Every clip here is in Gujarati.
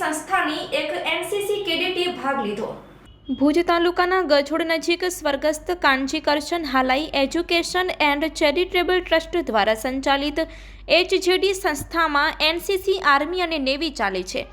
સંસ્થાની એક એનસીસી કેડેટે ભાગ લીધો. ભુજ તાલુકાના ગજોડ નજીક સ્વર્ગસ્થ Kanji Karshan Halai education and charitable trust દ્વારા સંચાલિત એચજીડી સંસ્થામાં એનસીસી આર્મી અને નેવી ચાલે છે.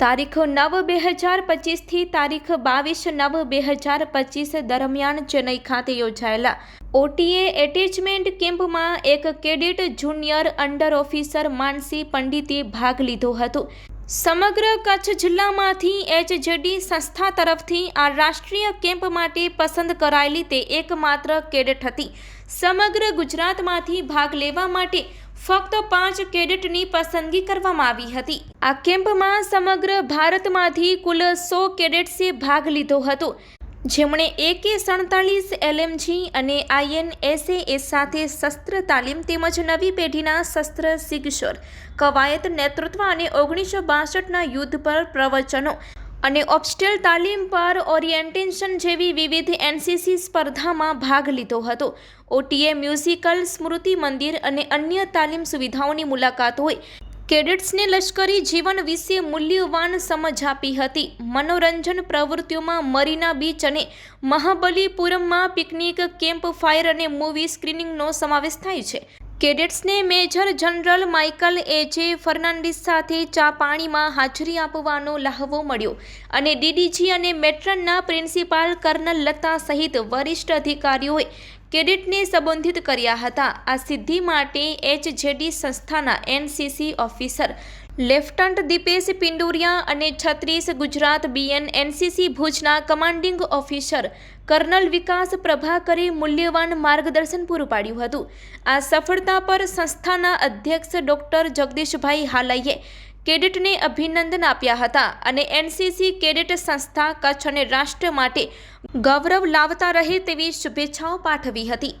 તારીખ નવ બે હજાર પચીસથી તારીખ બાવીસ નવ બે હજાર પચીસ દરમિયાન ચેન્નઈ ખાતે યોજાયેલા ઓટીએ એટેચમેન્ટ કેમ્પમાં એક cadet junior under officer Mansi પંડિતે ભાગ લીધો હતો. સમગ્ર કચ્છ જિલ્લામાંથી એચજેડી સંસ્થા તરફથી આ રાષ્ટ્રીય કેમ્પ માટે પસંદ કરાયેલી તે એકમાત્ર કેડેટ હતી. સમગ્ર ગુજરાતમાંથી ભાગ લેવા માટે ફક્ત પાંચ કેડેટની પસંદગી કરવામાં આવી હતી. આ કેમ્પમાં સમગ્ર ભારતમાંથી કુલ સો કેડેટ્સે ભાગ લીધો હતો. જેમણે એકે સડતાલીસ એલએમજી અને આઈએનએસએ સાથે શસ્ત્ર તાલીમ તેમજ નવી પેઢીના શસ્ત્ર શિક્ષર કવાયત નેતૃત્વ અને ઓગણીસો બાસઠના યુદ્ધ પર પ્રવચનો અને ઓપ્સ્ટેલ તાલીમ પર ઓરિએન્ટેશન જેવી વિવિધ એનસીસી સ્પર્ધામાં ભાગ લીધો હતો. ઓટીએ મ્યુઝિકલ, સ્મૃતિ મંદિર અને અન્ય તાલીમ સુવિધાઓની મુલાકાતોએ કેડેટ્સને લશ્કરી જીવન વિશે મૂલ્યવાન સમજ આપી હતી. મનોરંજન પ્રવૃત્તિઓમાં મરીના બીચ અને મહાબલીપુરમમાં પિકનિક, કેમ્પ ફાયર અને મૂવી સ્ક્રીનિંગનો સમાવેશ થાય છે. કેડેટ્સને Major General Michael AJ Fernandes સાથે ચા પાણીમાં હાજરી આપવાનો લહાવો મળ્યો અને ડીડીજી અને મેટ્રનના પ્રિન્સિપાલ કર્નલ લતા સહિત વરિષ્ઠ અધિકારીઓએ કેડેટને સંબોધિત કર્યા હતા. આ સિદ્ધિ માટે એચજેડી સંસ્થાના NCC officer lieutenant Dipesh Pinduriya અને છત્રીસ ગુજરાત બીએન એનસીસી ભુજના કમાન્ડિંગ ઓફિસર કર્નલ વિકાસ પ્રભાકરે મૂલ્યવાન માર્ગદર્શન પૂરું પાડ્યું હતું. આ સફળતા પર સંસ્થાના અધ્યક્ષ ડોક્ટર જગદીશભાઈ હાલાઈએ કેડેટને અભિનંદન આપ્યા હતા અને એનસીસી કેડેટ સંસ્થા, કચ્છ અને રાષ્ટ્ર માટે ગૌરવ લાવતા રહે તેવી શુભેચ્છાઓ પાઠવી હતી.